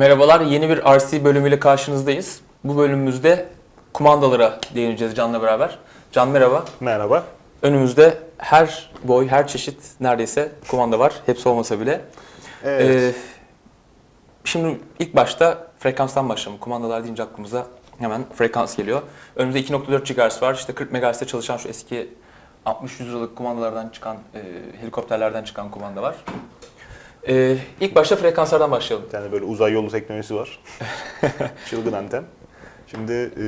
Merhabalar, yeni bir RC bölümüyle karşınızdayız. Bu bölümümüzde kumandalara değineceğiz Can'la beraber. Can merhaba. Merhaba. Önümüzde her boy, her çeşit neredeyse kumanda var. Hepsi olmasa bile. Evet. Ee, şimdi ilk başta frekanstan başlayalım. Kumandalar deyince aklımıza hemen frekans geliyor. Önümüzde 2.4 GHz var. İşte 40 MHz'de çalışan şu eski 60-100 liralık kumandalardan çıkan, e, helikopterlerden çıkan kumanda var. Ee, ilk başta frekanslardan başlayalım. bir tane böyle uzay yolu teknolojisi var. Çılgın anten. Şimdi e,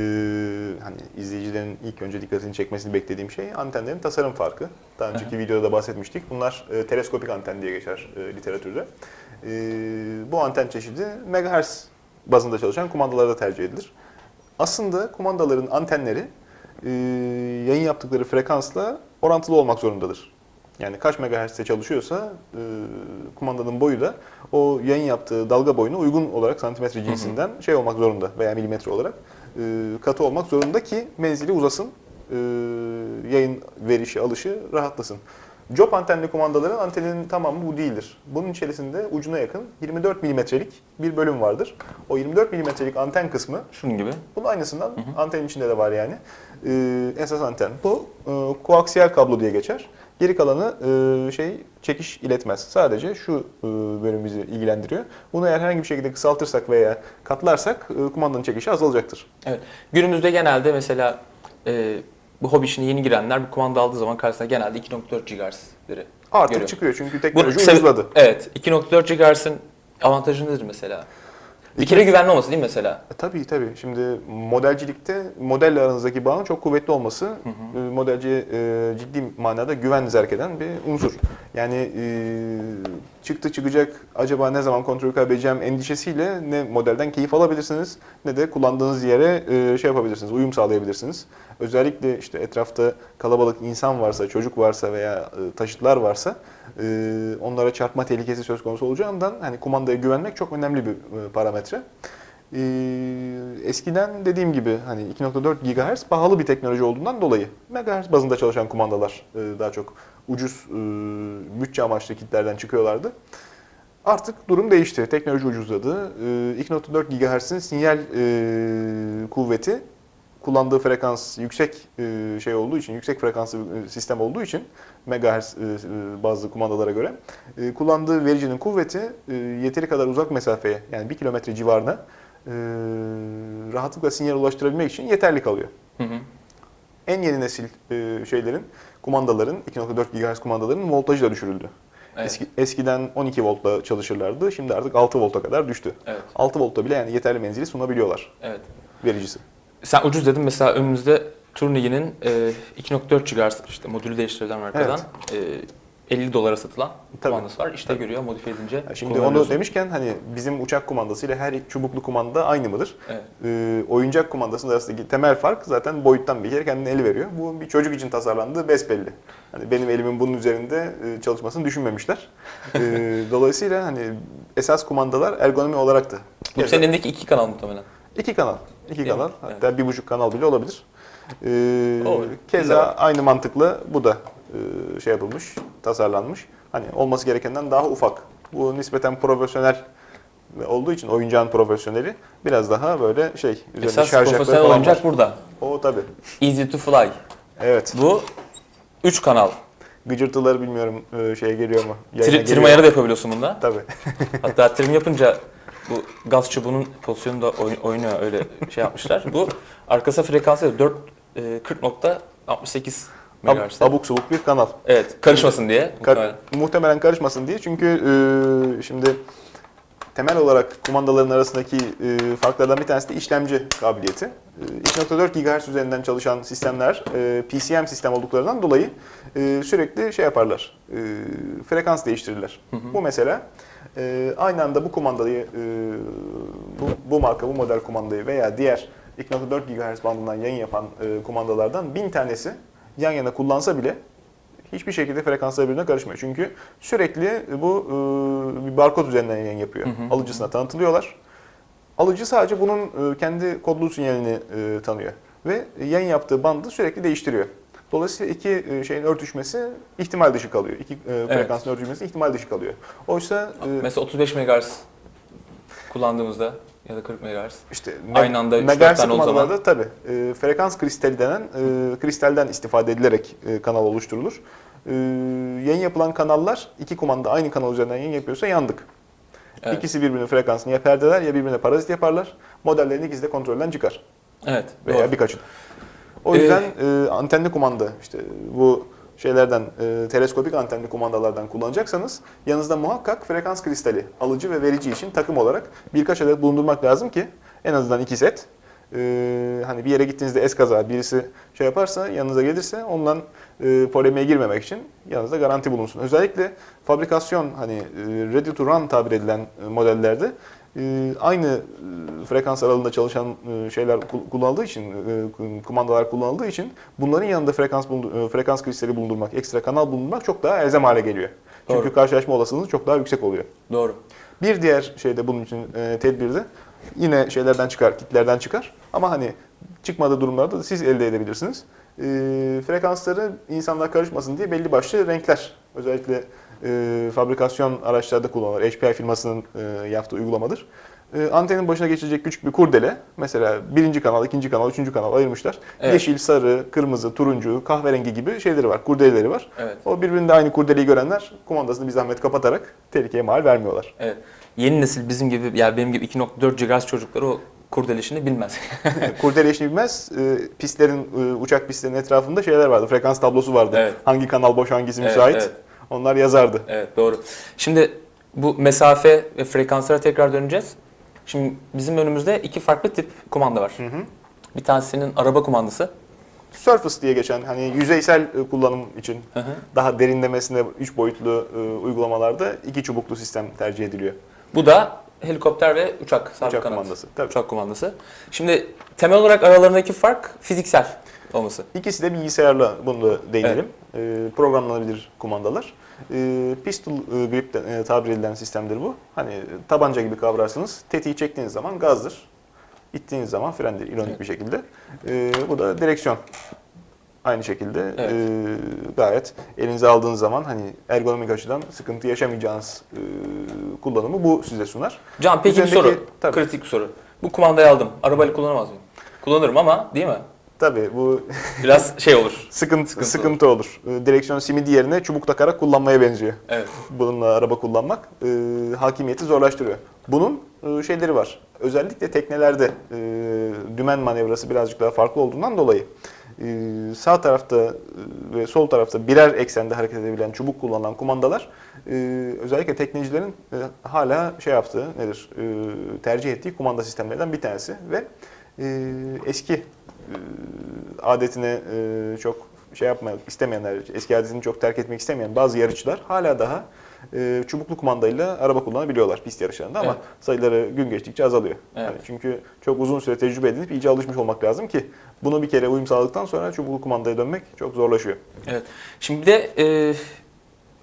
hani izleyicilerin ilk önce dikkatini çekmesini beklediğim şey antenlerin tasarım farkı. Daha önceki videoda da bahsetmiştik. Bunlar e, teleskopik anten diye geçer e, literatürde. E, bu anten çeşidi megahertz bazında çalışan kumandalarda tercih edilir. Aslında kumandaların antenleri e, yayın yaptıkları frekansla orantılı olmak zorundadır. Yani kaç megahertz'te çalışıyorsa e, kumandanın boyu da o yayın yaptığı dalga boyuna uygun olarak santimetre cinsinden şey olmak zorunda veya milimetre olarak e, katı olmak zorunda ki menzili uzasın, e, yayın verişi, alışı rahatlasın. Job antenli kumandaların anteninin tamamı bu değildir. Bunun içerisinde ucuna yakın 24 milimetrelik bir bölüm vardır. O 24 milimetrelik anten kısmı Şunun gibi. bunun aynısından antenin içinde de var yani. Ee, esas anten. Bu e, koaksiyel kablo diye geçer. Geri kalanı e, şey çekiş iletmez. Sadece şu e, bölüm bizi ilgilendiriyor. Bunu eğer herhangi bir şekilde kısaltırsak veya katlarsak e, kumandanın çekişi azalacaktır. Evet. Günümüzde genelde mesela e, bu hobi işine yeni girenler bir kumanda aldığı zaman karşısına genelde 2.4 GHz'leri Artık görüyor. çıkıyor çünkü Bu teknoloji sebebi- ucuzladı. Evet. 2.4 GHz'in avantajı nedir mesela? Bir kere güvenli olması değil mi mesela? E, Tabii tabii. Şimdi modelcilikte modelle aranızdaki bağın çok kuvvetli olması e, modelci e, ciddi manada güven zerk eden bir unsur. Yani e, çıktı çıkacak acaba ne zaman kontrolü kaybedeceğim endişesiyle ne modelden keyif alabilirsiniz ne de kullandığınız yere e, şey yapabilirsiniz, uyum sağlayabilirsiniz. Özellikle işte etrafta kalabalık insan varsa, çocuk varsa veya e, taşıtlar varsa e, onlara çarpma tehlikesi söz konusu olacağından hani kumandaya güvenmek çok önemli bir e, parametre. Ee, eskiden dediğim gibi hani 2.4 GHz pahalı bir teknoloji olduğundan dolayı megahertz bazında çalışan kumandalar e, daha çok ucuz e, bütçe amaçlı kitlerden çıkıyorlardı. Artık durum değişti. Teknoloji ucuzladı. E, 2.4 GHz'in sinyal e, kuvveti kullandığı frekans yüksek e, şey olduğu için, yüksek frekanslı e, sistem olduğu için megahertz e, e, bazı kumandalara göre e, kullandığı vericinin kuvveti e, yeteri kadar uzak mesafeye yani 1 kilometre civarına e, rahatlıkla sinyal ulaştırabilmek için yeterli kalıyor. Hı hı. En yeni nesil e, şeylerin, kumandaların, 2.4 GHz kumandaların voltajı da düşürüldü. Evet. Eski, eskiden 12 voltla çalışırlardı, şimdi artık 6 volta kadar düştü. Evet. 6 voltta bile yani yeterli menzili sunabiliyorlar Evet. vericisi. Sen ucuz dedin mesela önümüzde Turnigin'in e, 2.4 GHz işte modülü değiştirilen markadan e, 50 dolara satılan Tabii. kumandası var. İşte görüyor modifiye edince Ya Şimdi onu demişken hani bizim uçak kumandasıyla her çubuklu kumanda aynı mıdır? Evet. Ee, oyuncak kumandasının arasındaki temel fark zaten boyuttan bir kere kendine eli veriyor. Bu bir çocuk için tasarlandığı besbelli. Hani benim elimin bunun üzerinde e, çalışmasını düşünmemişler. Ee, dolayısıyla hani esas kumandalar ergonomi olarak da. Bu senin elindeki iki kanal muhtemelen. İki kanal. iki Değil kanal. mi? Hatta bir buçuk kanal bile olabilir. Ee, Olur. keza Güzel. aynı mantıkla bu da e, şey yapılmış, tasarlanmış. Hani olması gerekenden daha ufak. Bu nispeten profesyonel olduğu için oyuncağın profesyoneli biraz daha böyle şey üzerinde Esas şarj profesyonel oyuncak var. burada. O tabii. Easy to fly. Evet. Bu 3 kanal. Gıcırtıları bilmiyorum e, şeye geliyor mu? Tri, geliyor trim ayarı da yapabiliyorsun bunda. Tabii. Hatta trim yapınca bu gaz çubuğunun pozisyonu da oy- oynuyor öyle şey yapmışlar. Bu arkası frekansı 4 e, 40.68 MHz'de. abuk subuk bir kanal. Evet, karışmasın diye. Kar- muhtemelen. muhtemelen karışmasın diye çünkü e, şimdi temel olarak kumandaların arasındaki e, farklardan bir tanesi de işlemci kabiliyeti. E, 2.4 GHz üzerinden çalışan sistemler e, PCM sistem olduklarından dolayı e, sürekli şey yaparlar, e, frekans değiştirirler. Bu mesela e, aynı anda bu kumandayı, e, bu, bu marka, bu model kumandayı veya diğer 2.4 GHz bandından yayın yapan e, kumandalardan bin tanesi yan yana kullansa bile hiçbir şekilde frekanslar birbirine karışmıyor. Çünkü sürekli bu e, bir barkod üzerinden yayın yapıyor. Alıcısına tanıtılıyorlar. Alıcı sadece bunun e, kendi kodlu sinyalini e, tanıyor. Ve yayın yaptığı bandı sürekli değiştiriyor. Dolayısıyla iki e, şeyin örtüşmesi ihtimal dışı kalıyor. İki e, frekansın örtüşmesi ihtimal dışı kalıyor. Oysa e, Mesela 35 MHz kullandığımızda ya da 40 MHz. İşte Aynı anda üç, dört megahertz tane o zaman. kumandalarda tabii e, frekans kristali denen e, kristalden istifade edilerek e, kanal oluşturulur. E, yayın yapılan kanallar iki kumanda aynı kanal üzerinden yayın yapıyorsa yandık. Evet. İkisi birbirinin frekansını ya perdeler ya birbirine parazit yaparlar. Modellerin ikisi de kontrolden çıkar. Evet. veya doğru. birkaçı. O Ee, yüzden e, antenli kumanda işte bu şeylerden e, teleskopik antenli kumandalardan kullanacaksanız yanınızda muhakkak frekans kristali alıcı ve verici için takım olarak birkaç adet bulundurmak lazım ki en azından iki set. e, hani bir yere gittiğinizde eskaza birisi şey yaparsa yanınıza gelirse ondan e, polemiğe girmemek için yanınızda garanti bulunsun. Özellikle fabrikasyon hani e, ready to run tabir edilen e, modellerde aynı e, frekans aralığında çalışan e, şeyler kul- kullanıldığı için, e, kumandalar kullanıldığı için bunların yanında frekans frekans kristali bulundurmak, ekstra kanal bulundurmak çok daha elzem hale geliyor. Çünkü Doğru. karşılaşma olasılığınız çok daha yüksek oluyor. Doğru. Bir diğer şey de bunun için tedbirde yine şeylerden çıkar, kitlerden çıkar. Ama hani çıkmadığı durumlarda da siz elde edebilirsiniz. E, frekansları insanlar karışmasın diye belli başlı renkler, özellikle e, fabrikasyon araçlarda kullanılır. HPI firmasının e, yaptığı uygulamadır. E, antenin başına geçilecek küçük bir kurdele, mesela birinci kanal, ikinci kanal, üçüncü kanal ayırmışlar. Evet. Yeşil, sarı, kırmızı, turuncu, kahverengi gibi şeyleri var, kurdeleleri var. Evet. O birbirinde aynı kurdeleyi görenler kumandasını bir zahmet kapatarak tehlikeye mal vermiyorlar. Evet. Yeni nesil bizim gibi yani benim gibi 2.4 GHz çocukları o kurdele işini bilmez. Kurdele işini bilmez. E, pistlerin, e, uçak pistlerinin etrafında şeyler vardı. Frekans tablosu vardı. Evet. Hangi kanal boş, hangisi Evet, müsait. evet. Onlar yazardı. evet doğru. Şimdi bu mesafe ve frekanslara tekrar döneceğiz. Şimdi bizim önümüzde iki farklı tip kumanda var. Hı hı. Bir tanesinin araba kumandası. Surface diye geçen hani yüzeysel e, kullanım için Hı hı. daha derinlemesine 3 boyutlu e, uygulamalarda iki çubuklu sistem tercih ediliyor. Bu da helikopter ve uçak sabit Uçak kanat. kumandası. Tabii. Uçak kumandası. Şimdi temel olarak aralarındaki fark fiziksel olması. İkisi de bilgisayarla bunu da değinelim. E, programlanabilir kumandalar. E, pistol e, grip de, e, tabir edilen sistemdir bu. Hani tabanca gibi kavrarsınız. Tetiği çektiğiniz zaman gazdır. İttiğiniz zaman frendir ironik Evet. bir şekilde. E, bu da direksiyon. Aynı şekilde Evet. e, gayet elinize aldığınız zaman hani ergonomik açıdan sıkıntı yaşamayacağınız e, kullanımı bu size sunar. Can peki bir Üzerindeki- soru. tabii. Kritik bir soru. Bu kumandayı aldım. Arabayla kullanamaz mıyım? Kullanırım ama değil mi? Tabii bu Biraz şey olur. sıkıntı Sıkıntı sıkıntı, olur. E, Direksiyon simidi yerine çubuk takarak kullanmaya benziyor. Evet. bununla araba kullanmak e, hakimiyeti zorlaştırıyor. Bunun e, şeyleri var. Özellikle teknelerde e, dümen manevrası birazcık daha farklı olduğundan dolayı e, sağ tarafta e, ve sol tarafta birer eksende hareket edebilen çubuk kullanılan kumandalar e, özellikle teknecilerin e, hala şey yaptığı nedir e, tercih ettiği kumanda sistemlerinden bir tanesi ve e, eski adetine e, çok şey yapmak istemeyenler, eski adetini çok terk etmek istemeyen bazı yarışçılar hala daha e, çubuklu kumandayla araba kullanabiliyorlar pist yarışlarında ama Evet. sayıları gün geçtikçe azalıyor. Evet. Yani çünkü çok uzun süre tecrübe edinip iyice alışmış olmak lazım ki bunu bir kere uyum sağladıktan sonra çubuklu kumandaya dönmek çok zorlaşıyor. Evet. Şimdi bir de e,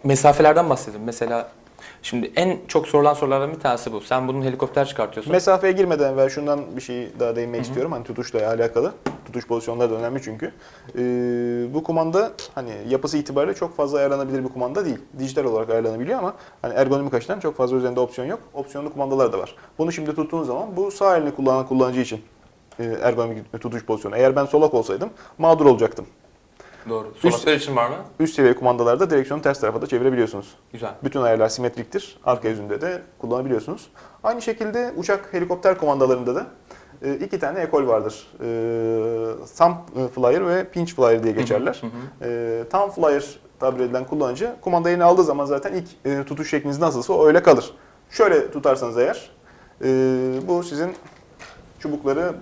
mesafelerden bahsedelim. Mesela şimdi en çok sorulan sorulardan bir tanesi bu. Sen bunun helikopter çıkartıyorsun. Mesafeye girmeden evvel şundan bir şey daha değinmek istiyorum. Hani tutuşla alakalı. Tutuş pozisyonları da önemli çünkü. Ee, bu kumanda hani yapısı itibariyle çok fazla ayarlanabilir bir kumanda değil. Dijital olarak ayarlanabiliyor ama hani ergonomik açıdan çok fazla üzerinde opsiyon yok. Opsiyonlu kumandalar da var. Bunu şimdi tuttuğun zaman bu sağ elini kullanan kullanıcı için e, ergonomik tutuş pozisyonu. Eğer ben solak olsaydım mağdur olacaktım. Doğru. Üst- Solaklar için var mı? Üst seviye kumandalarda direksiyonu ters tarafa da çevirebiliyorsunuz. Güzel. Bütün ayarlar simetriktir. Arka yüzünde de kullanabiliyorsunuz. Aynı şekilde uçak helikopter kumandalarında da e, iki tane ekol vardır. E, Thumb Flyer ve Pinch Flyer diye geçerler. Hı hı. E, Thumb Flyer tabir edilen kullanıcı kumanda elini aldığı zaman zaten ilk e, tutuş şekliniz nasılsa o öyle kalır. Şöyle tutarsanız eğer e, bu sizin çubukları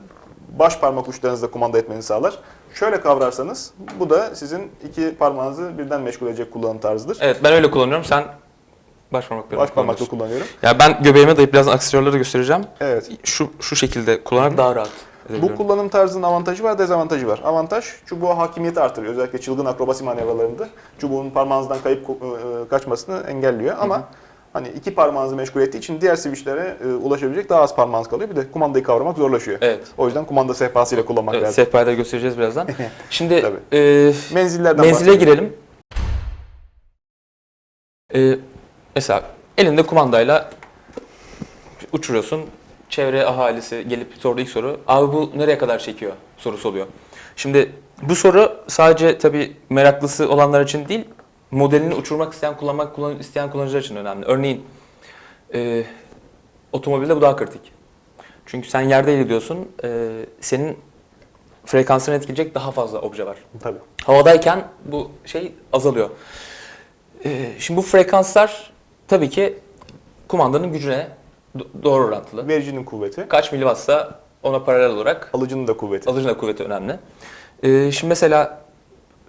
baş parmak uçlarınızla kumanda etmenizi sağlar. Şöyle kavrarsanız bu da sizin iki parmağınızı birden meşgul edecek kullanım tarzıdır. Evet ben öyle kullanıyorum. Sen baş parmaklarını Baş parmakla kullanıyorum. Ya ben göbeğime dayayıp birazdan aksesuarları göstereceğim. Evet. Şu şu şekilde kullanarak daha rahat Bu edebiliyorum. kullanım tarzının avantajı var, dezavantajı var. Avantaj çubuğa hakimiyeti artırıyor. Özellikle çılgın akrobasi manevralarında çubuğun parmağınızdan kayıp ko- e, kaçmasını engelliyor. Ama hani iki parmağınızı meşgul ettiği için diğer switchlere e, ulaşabilecek daha az parmağınız kalıyor. Bir de kumandayı kavramak zorlaşıyor. Evet. O yüzden kumanda sehpasıyla kullanmak Evet, lazım. sehpayı da göstereceğiz birazdan. Şimdi e, Menzillerden menzile girelim. E, mesela elinde kumandayla uçuruyorsun. çevre ahalisi gelip sorduğu ilk soru, abi bu nereye kadar çekiyor sorusu oluyor. Şimdi bu soru sadece tabii meraklısı olanlar için değil, modelini uçurmak isteyen, kullanmak kullan, isteyen kullanıcılar için önemli. Örneğin e, otomobilde bu daha kritik. Çünkü sen yerde gidiyorsun, e, senin frekansını etkileyecek daha fazla obje var. Tabii. Havadayken bu şey azalıyor. Ee, şimdi bu frekanslar tabii ki kumandanın gücüne do- doğru orantılı. Vericinin kuvveti, Kaç miliwattsa ona paralel olarak alıcının da kuvveti. alıcının da kuvveti önemli. Ee, şimdi mesela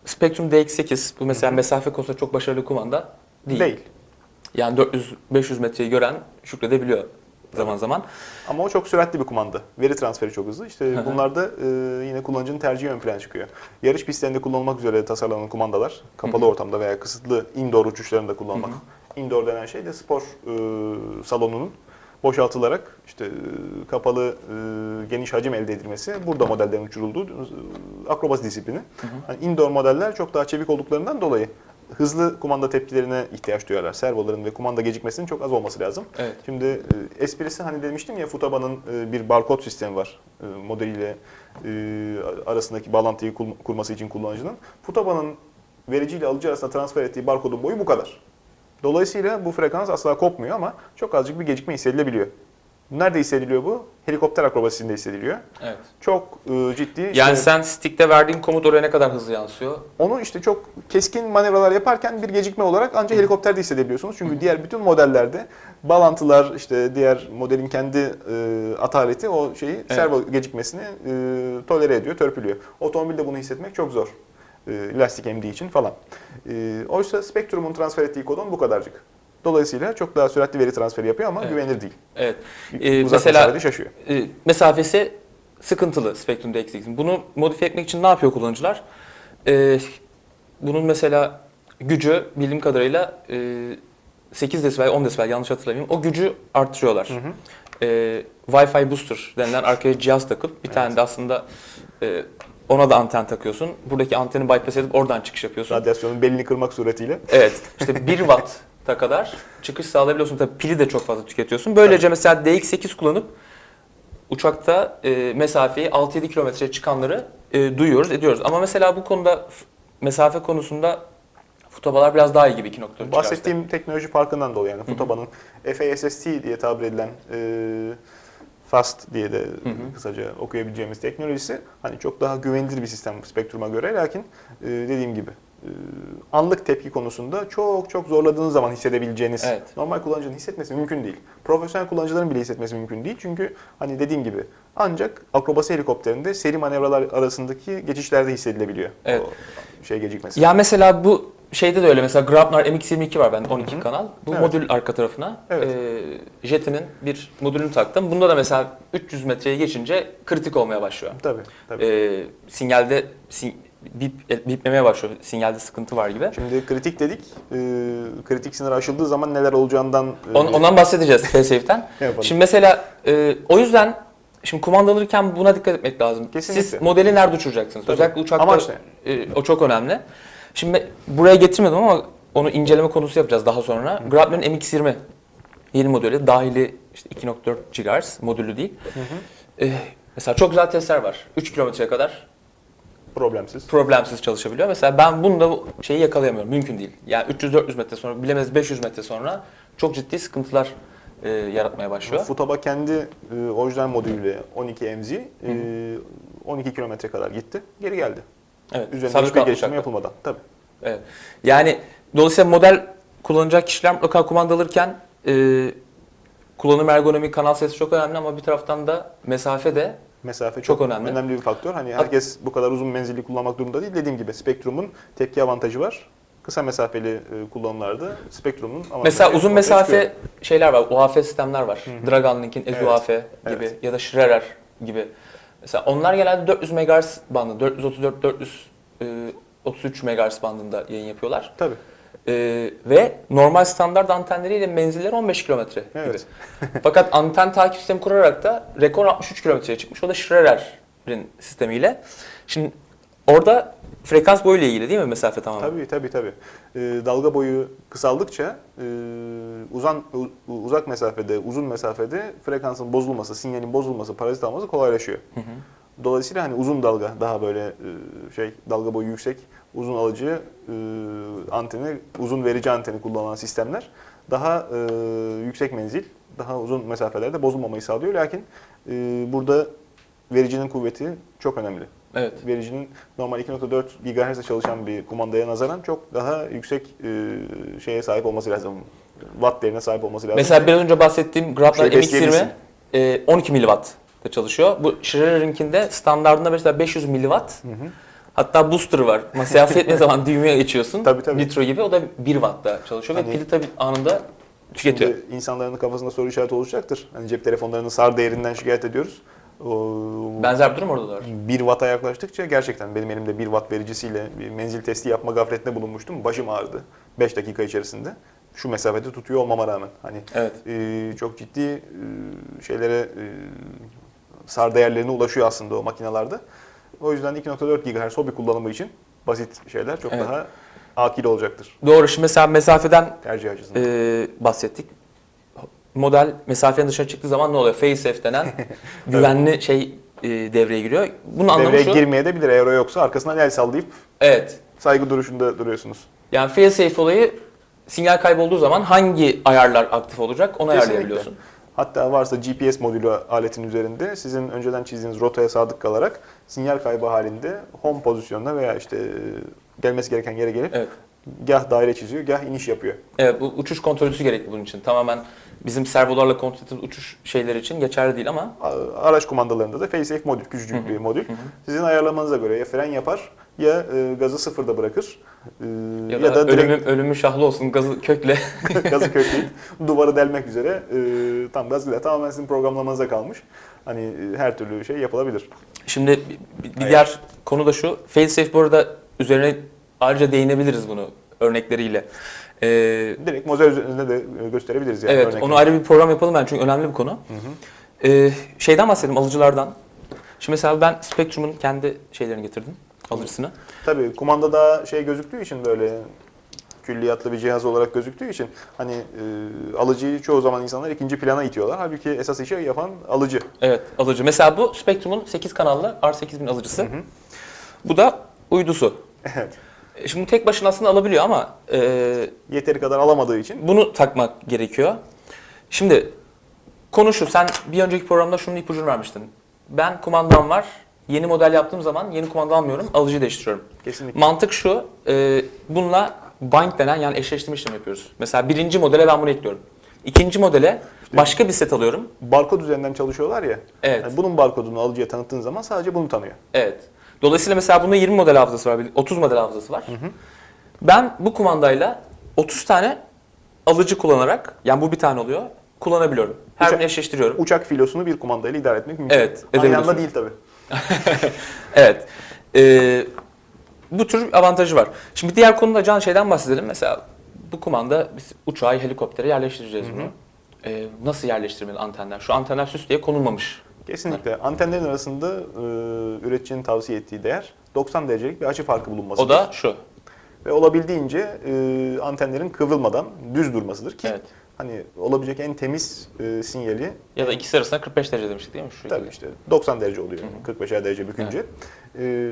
Spectrum DX8 bu mesela mesafe konusunda çok başarılı kumanda değil. Değil. Yani 400-500 metreyi gören şükredebiliyor zaman zaman. Ama o çok süratli bir kumanda. Veri transferi çok hızlı. İşte bunlarda e, yine kullanıcının tercihi ön plana çıkıyor. Yarış pistlerinde kullanılmak üzere tasarlanan kumandalar, kapalı ortamda veya kısıtlı indoor uçuşlarında kullanmak. Indoor denen şey de spor e, salonunun boşaltılarak işte e, kapalı e, geniş hacim elde edilmesi burada modellerin uçurulduğu e, akrobasi disiplini. Hani indoor modeller çok daha çevik olduklarından dolayı hızlı kumanda tepkilerine ihtiyaç duyarlar. Servoların ve kumanda gecikmesinin çok az olması lazım. Evet. Şimdi e, esprisi hani demiştim ya Futaba'nın e, bir barkod sistemi var e, modeliyle e, arasındaki bağlantıyı kur- kurması için kullanıcının. Futaba'nın vericiyle alıcı arasında transfer ettiği barkodun boyu bu kadar. Dolayısıyla bu frekans asla kopmuyor ama çok azıcık bir gecikme hissedilebiliyor. Nerede hissediliyor bu? Helikopter akrobasisinde hissediliyor. Evet. Çok e, ciddi. Yani işte- sen stick'te verdiğin komut oraya ne kadar hızlı yansıyor? onu işte çok keskin manevralar yaparken bir gecikme olarak ancak helikopterde hissedebiliyorsunuz. Çünkü diğer bütün modellerde bağlantılar işte diğer modelin kendi e, ataleti o şeyi servo gecikmesini e, tolere ediyor, törpülüyor. Otomobilde bunu hissetmek çok zor. E, lastik emdiği için falan. E, oysa Spectrum'un transfer ettiği kodon bu kadarcık. Dolayısıyla çok daha süratli veri transferi yapıyor ama Evet. güvenilir değil. Evet. Uzak Ee, mesela mesafede şaşıyor. e, mesafesi sıkıntılı Spectrum DX8'in. Bunu modifiye etmek için ne yapıyor kullanıcılar? Ee, bunun mesela gücü bildiğim kadarıyla e, 8 desibel, 10 desibel yanlış hatırlamıyorum. O gücü artırıyorlar. Ee, Wi-Fi booster denilen arkaya cihaz takıp bir tane de aslında e, ona da anten takıyorsun. Buradaki anteni bypass edip oradan çıkış yapıyorsun. Radyasyonun belini kırmak suretiyle. Evet. işte 1 watt'a kadar çıkış sağlayabiliyorsun. Tabii pili de çok fazla tüketiyorsun. Böylece mesela DX8 kullanıp uçakta e, mesafeyi 6-7 kilometreye çıkanları e, duyuyoruz, ediyoruz. Ama mesela bu konuda mesafe konusunda Futobalar biraz daha iyi gibi 2.4 GHz'de. Bahsettiğim teknoloji farkından dolayı yani Futaba'nın FASST diye tabir edilen e, FAST diye de kısaca okuyabileceğimiz teknolojisi hani çok daha güvenilir bir sistem Spectrum'a göre lakin e, dediğim gibi e, anlık tepki konusunda çok çok zorladığınız zaman hissedebileceğiniz Evet. normal kullanıcının hissetmesi mümkün değil. Profesyonel kullanıcıların bile hissetmesi mümkün değil çünkü hani dediğim gibi ancak akrobasi helikopterinde seri manevralar arasındaki geçişlerde hissedilebiliyor. Evet. O şey gecikmesi. Ya mesela bu şeyde de öyle. Mesela Grabnar MX-22 var bende 12 kanal. Bu Evet. modül arka tarafına Evet. e, Jet'inin bir modülünü taktım. Bunda da mesela 300 metreye geçince kritik olmaya başlıyor. Tabii, tabii. E, sinyalde sin, bip, biplemeye başlıyor. Sinyalde sıkıntı var gibi. Şimdi kritik dedik. Ee, kritik sınır aşıldığı zaman neler olacağından e, On- ondan bahsedeceğiz FSafe'den. Şimdi mesela e, o yüzden şimdi kumanda alırken buna dikkat etmek lazım. Kesinlikle. Siz modeli nerede uçuracaksınız? Tabii. Özellikle uçakta Amaç ne? e, o çok önemli. Şimdi buraya getirmedim ama onu inceleme konusu yapacağız daha sonra. Grabner'ın MX-20 yeni modeli dahili işte 2.4 GHz modülü değil. E, mesela çok güzel testler var. 3 kilometreye kadar problemsiz. problemsiz çalışabiliyor. Mesela ben bunda bu şeyi yakalayamıyorum. Mümkün değil. Yani 300-400 metre sonra, bilemez 500 metre sonra çok ciddi sıkıntılar e, yaratmaya başlıyor. Futaba kendi e, orijinal modülüyle 12 MZ e, 12 kilometre kadar gitti. Geri geldi. Evet. Üzerinde sabit hiçbir kalmış geliştirme hakikaten. yapılmadan. Tabii. Evet. Yani dolayısıyla model kullanacak kişiler mutlaka kumanda alırken e, kullanım ergonomi, kanal sesi çok önemli ama bir taraftan da mesafe de Mesafe Çok çok, önemli. önemli. bir faktör. Hani herkes bu kadar uzun menzilli kullanmak durumunda değil. Dediğim gibi Spectrum'un tepki avantajı var. Kısa mesafeli e, kullanımlarda Spectrum'un avantajı Mesela uzun mesafe çıkıyor. şeyler var. UAF sistemler var. Dragon Link'in Evet, gibi evet. ya da Schrerer gibi. Mesela onlar genelde 400 MHz bandı, 434 433 MHz bandında yayın yapıyorlar. Tabii. Ee, ve normal standart antenleriyle menzilleri 15 kilometre gibi. Evet. Fakat anten takip sistemi kurarak da rekor 63 kilometreye çıkmış. O da Schrerer'in sistemiyle. Şimdi Orada frekans boyuyla ilgili değil mi mesafe tamamen? Tabii tabii tabii. Ee, dalga boyu kısaldıkça e, uzan u- uzak mesafede, uzun mesafede frekansın bozulması, sinyalin bozulması, parazit alması kolaylaşıyor. Hı hı. Dolayısıyla hani uzun dalga daha böyle e, şey dalga boyu yüksek, uzun alıcı e, anteni, uzun verici anteni kullanılan sistemler daha e, yüksek menzil, daha uzun mesafelerde bozulmamayı sağlıyor. Lakin e, burada vericinin kuvveti çok önemli. Evet. Vericinin normal 2.4 GHz'de çalışan bir kumandaya nazaran çok daha yüksek e, şeye sahip olması lazım. Watt değerine sahip olması lazım. Mesela biraz önce bahsettiğim Grabner Şey MX-20 besleyebilsin. e, 12 mW'da çalışıyor. Bu Schrödinger'inkinde standartında mesela 500 mW. Hatta booster var. Masrafı yetmediği zaman düğmeye geçiyorsun. Tabii, tabii. Nitro gibi. O da 1 Watt'ta çalışıyor ve Hani- pili tabii anında tüketiyor. Şimdi insanların kafasında soru işareti olacaktır. Hani cep telefonlarının SAR değerinden şikayet ediyoruz. Benzer bir durum orada da var. 1 Watt'a yaklaştıkça gerçekten benim elimde 1 Watt vericisiyle bir menzil testi yapma gafletinde bulunmuştum. Başım ağrıdı 5 dakika içerisinde. Şu mesafede tutuyor olmama rağmen. Hani Evet. e, çok ciddi e, şeylere e, SAR değerlerine ulaşıyor aslında o makinalarda. O yüzden 2.4 GHz hobi kullanımı için basit şeyler çok Evet. daha akil olacaktır Doğru. Şimdi mesela mesafeden tercih açısından. e, bahsettik. Model mesafenin dışına çıktığı zaman ne oluyor? FaceSafe denen güvenli şey e, devreye giriyor. Bunun anlamı Devreye şu. girmeye de bilir eğer o yoksa arkasından el sallayıp Evet. saygı duruşunda duruyorsunuz. Yani FailSafe olayı sinyal kaybolduğu zaman hangi ayarlar aktif olacak onu Kesinlikle. ayarlayabiliyorsun. Hatta varsa GPS modülü aletin üzerinde sizin önceden çizdiğiniz rotaya sadık kalarak sinyal kaybı halinde home pozisyonuna veya işte e, gelmesi gereken yere gelip Evet. Gah daire çiziyor, gah iniş yapıyor. Evet bu uçuş kontrolcüsü gerekli bunun için. Tamamen bizim servolarla kontrol ettiğimiz uçuş şeyleri için geçerli değil ama Araç kumandalarında da FaceSafe modül, küçücük bir modül. Sizin ayarlamanıza göre ya fren yapar ya e, gazı sıfırda bırakır e, ya, da, direkt ölümü, ölümü şahlı olsun gazı kökle. gazı kökleyip duvara delmek üzere e, tam gaz gider. Tamamen sizin programlamanıza kalmış. Hani e, her türlü şey yapılabilir. Şimdi bir, bir diğer konu da şu. FailSafe bu arada üzerine ayrıca değinebiliriz bunu örnekleriyle. Ee, Direkt mozel üzerinde de gösterebiliriz yani. evet onu ayrı bir program yapalım ben çünkü önemli bir konu. Ee, şeyden bahsedelim alıcılardan. Şimdi mesela ben Spectrum'un kendi şeylerini getirdim. Alıcısını. Tabii kumandada şey gözüktüğü için böyle külliyatlı bir cihaz olarak gözüktüğü için hani e, alıcıyı çoğu zaman insanlar ikinci plana itiyorlar. Halbuki esas işi yapan alıcı. Evet alıcı. Mesela bu Spectrum'un 8 kanallı R8000 alıcısı. Bu da uydusu. Evet. E, Şimdi tek başına aslında alabiliyor ama e, Yeteri kadar alamadığı için bunu takmak gerekiyor. Şimdi konu şu, sen bir önceki programda şunun ipucunu vermiştin. Ben kumandam var, yeni model yaptığım zaman yeni kumanda almıyorum, alıcıyı değiştiriyorum. kesinlikle Mantık şu, e, bununla bind denen yani eşleştirme işlemi yapıyoruz. Mesela birinci modele ben bunu ekliyorum. İkinci modele başka bir set alıyorum. barkod üzerinden çalışıyorlar ya. Evet. Yani bunun barkodunu alıcıya tanıttığın zaman sadece bunu tanıyor. Evet. Dolayısıyla mesela bunda 20 model hafızası var, 30 model hafızası var. Ben bu kumandayla 30 tane alıcı kullanarak, yani bu bir tane oluyor, kullanabiliyorum. Her Uçak- birini eşleştiriyorum. Uçak filosunu bir kumandayla idare etmek mümkün. Evet, Aynı anda değil tabii. Evet. Ee, bu tür avantajı var. Şimdi diğer konuda Can şeyden bahsedelim. Mesela bu kumanda biz uçağı, helikoptere yerleştireceğiz bunu. Ee, nasıl yerleştirmeli antenler? Şu antenler süs diye konulmamış. Kesinlikle. Antenlerin arasında e, üreticinin tavsiye ettiği değer 90 derecelik bir açı farkı bulunması. O da şu. Ve olabildiğince e, antenlerin kıvrılmadan düz durmasıdır ki Evet. hani olabilecek en temiz e, sinyali Ya da ikisi arasında 45 derece demiştik değil mi? Şu tabii işte 90 derece oluyor. 45'er derece bükünce. E,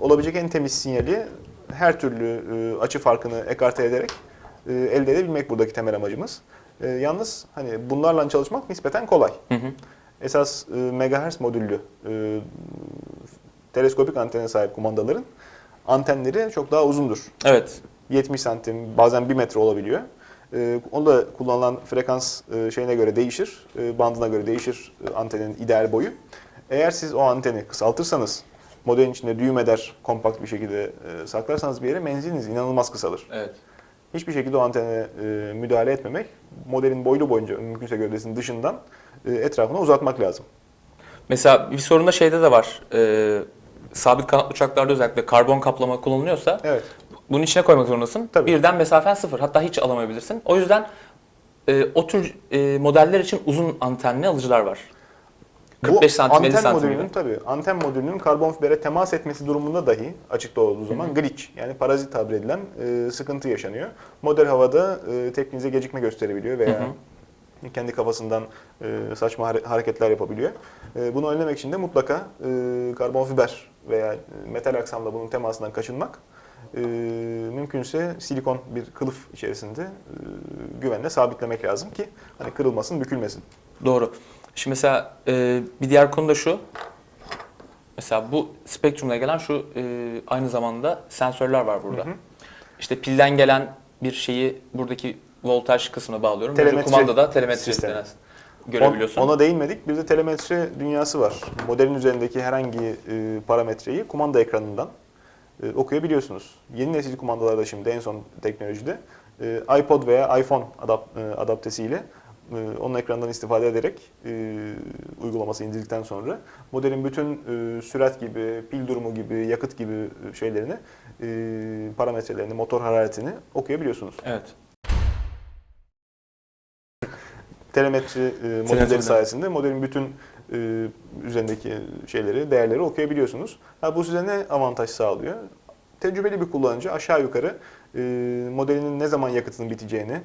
olabilecek en temiz sinyali her türlü e, açı farkını ekarte ederek e, elde edebilmek buradaki temel amacımız. E, yalnız hani bunlarla çalışmak nispeten kolay. Hı hı. Esas e, megahertz modüllü e, teleskopik antene sahip kumandaların antenleri çok daha uzundur. Evet. 70 santim bazen 1 metre olabiliyor. Ee, o da kullanılan frekans e, şeyine göre değişir, e, bandına göre değişir e, antenin ideal boyu. Eğer siz o anteni kısaltırsanız, modelin içinde düğüm eder, kompakt bir şekilde e, saklarsanız bir yere menziliniz inanılmaz kısalır. Evet. Hiçbir şekilde o antene e, müdahale etmemek, modelin boylu boyunca mümkünse gövdesinin dışından e, etrafına uzatmak lazım. Mesela bir sorun da şeyde de var. Ee, sabit kanatlı uçaklarda özellikle karbon kaplama kullanılıyorsa Evet. bunun içine koymak zorundasın. Tabii. Birden mesafen sıfır. Hatta hiç alamayabilirsin. O yüzden e, o tür e, modeller için uzun antenli alıcılar var. 45 santim, 50 anten santim modülünün tabii anten modülünün karbon fibere temas etmesi durumunda dahi açıkta olduğu zaman glitch yani parazit tabir edilen e, sıkıntı yaşanıyor. Model havada e, tekniğinize gecikme gösterebiliyor veya kendi kafasından e, saçma hare- hareketler yapabiliyor. E, bunu önlemek için de mutlaka e, karbon fiber veya metal aksamla bunun temasından kaçınmak e, mümkünse silikon bir kılıf içerisinde e, güvenle sabitlemek lazım ki hani kırılmasın, bükülmesin. Doğru. Şimdi mesela e, bir diğer konu da şu. Mesela bu spektrumda gelen şu e, aynı zamanda sensörler var burada. Hı hı. İşte pilden gelen bir şeyi buradaki voltaj kısmına bağlıyorum. Burada Telemetri kumandada telemetri sistemi. denen görebiliyorsun. On- Ona değinmedik. Bir de telemetri dünyası var. Modelin üzerindeki herhangi e, parametreyi kumanda ekranından e, okuyabiliyorsunuz. Yeni nesil kumandalarda şimdi en son teknolojide e, iPod veya iPhone adap, e, adaptesiyle e, onun ekranından istifade ederek e, uygulaması indirdikten sonra modelin bütün e, sürat gibi, pil durumu gibi, yakıt gibi e, şeylerini, e, parametrelerini, motor hararetini okuyabiliyorsunuz. Evet. telemetri e, Telemetriden. sayesinde modelin bütün e, üzerindeki şeyleri, değerleri okuyabiliyorsunuz. Ha, bu size ne avantaj sağlıyor? Tecrübeli bir kullanıcı aşağı yukarı e, modelinin ne zaman yakıtının biteceğini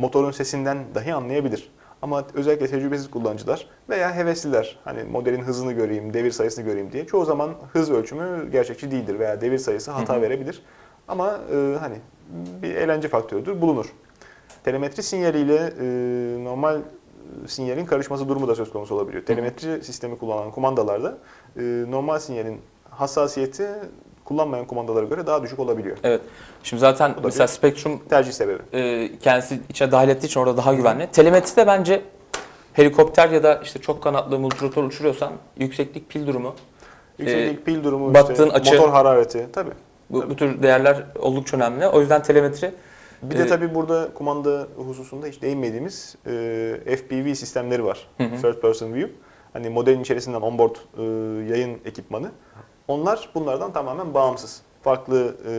motorun sesinden dahi anlayabilir. Ama özellikle tecrübesiz kullanıcılar veya hevesliler hani modelin hızını göreyim, devir sayısını göreyim diye çoğu zaman hız ölçümü gerçekçi değildir veya devir sayısı hata verebilir. Ama e, hani bir eğlence faktörüdür, bulunur. Telemetri sinyaliyle e, normal e, sinyalin karışması durumu da söz konusu olabiliyor. Telemetri sistemi kullanan kumandalarda e, normal sinyalin hassasiyeti kullanmayan kumandalara göre daha düşük olabiliyor. Evet. Şimdi zaten mesela Spectrum Tercih sebebi. e, kendisi içine dahil ettiği için orada daha güvenli. Telemetri de bence helikopter ya da işte çok kanatlı multirotor uçuruyorsan yükseklik pil durumu Yükseklik, pil durumu, baktığın işte, açı- motor harareti tabii. bu, bu tür değerler oldukça önemli. O yüzden telemetri Bir de Ee, tabii burada kumanda hususunda hiç değinmediğimiz e, FPV sistemleri var. Third Person View. Hani modelin içerisinden onboard e, yayın ekipmanı. Onlar bunlardan tamamen bağımsız. Farklı e,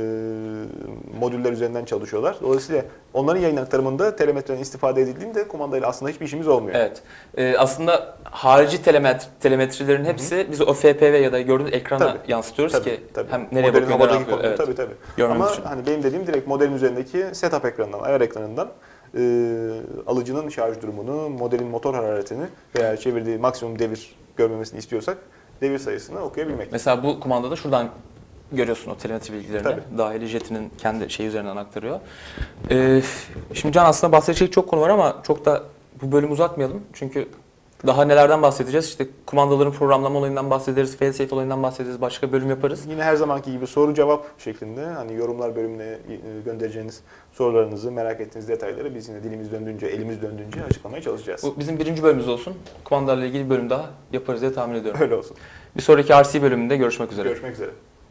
modüller üzerinden çalışıyorlar. Dolayısıyla onların yayın aktarımında telemetreden istifade edildiğinde kumandayla aslında hiçbir işimiz olmuyor. Evet. Ee, aslında harici telemet telemetrilerin hepsi biz o FPV ya da gördüğünüz ekrana Tabii. yansıtıyoruz Tabii, ki tabii. hem nereye Modelin bakıyor, nereye yapıyor. Evet. Tabii tabii. Görmemiz Ama için. hani benim dediğim direkt modelin üzerindeki setup ekranından, ayar ekranından e, alıcının şarj durumunu, modelin motor hararetini veya çevirdiği maksimum devir görmemesini istiyorsak devir sayısını okuyabilmek. Mesela bu kumandada şuradan görüyorsun o telemetri bilgilerini. Tabii. Dahili jetinin kendi şey üzerinden aktarıyor. Ee, şimdi Can aslında bahsedecek çok konu var ama çok da bu bölümü uzatmayalım. Çünkü daha nelerden bahsedeceğiz? İşte kumandaların programlama olayından bahsederiz, failsafe olayından bahsederiz, başka bölüm yaparız. Yine her zamanki gibi soru cevap şeklinde hani yorumlar bölümüne e, göndereceğiniz sorularınızı, merak ettiğiniz detayları biz yine dilimiz döndüğünce, elimiz döndüğünce açıklamaya çalışacağız. Bu bizim birinci bölümümüz olsun. Kumandalarla ilgili bir bölüm daha yaparız diye tahmin ediyorum. Öyle olsun. Bir sonraki RC bölümünde görüşmek üzere. Görüşmek üzere.